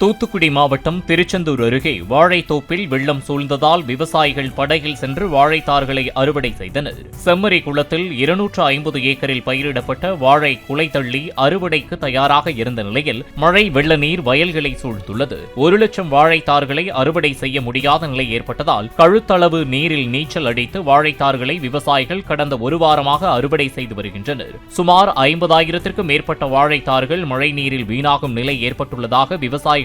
தூத்துக்குடி மாவட்டம் திருச்செந்தூர் அருகே வாழைத்தோப்பில் வெள்ளம் சூழ்ந்ததால் விவசாயிகள் படகில் சென்று வாழைத்தார்களை அறுவடை செய்தனர். செம்மறி குளத்தில் இருநூற்று ஐம்பது ஏக்கரில் பயிரிடப்பட்ட வாழை குலை தள்ளி அறுவடைக்கு தயாராக இருந்த நிலையில் மழை வெள்ள நீர் வயல்களை சூழ்ந்துள்ளது. ஒரு லட்சம் வாழைத்தார்களை அறுவடை செய்ய முடியாத நிலை ஏற்பட்டதால் கழுத்தளவு நீரில் நீச்சல் அடித்து வாழைத்தார்களை விவசாயிகள் கடந்த ஒரு வாரமாக அறுவடை செய்து வருகின்றனர். சுமார் ஐம்பதாயிரத்திற்கும் மேற்பட்ட வாழைத்தார்கள் மழை நீரில் வீணாகும் நிலை ஏற்பட்டுள்ளதாக விவசாயிகள்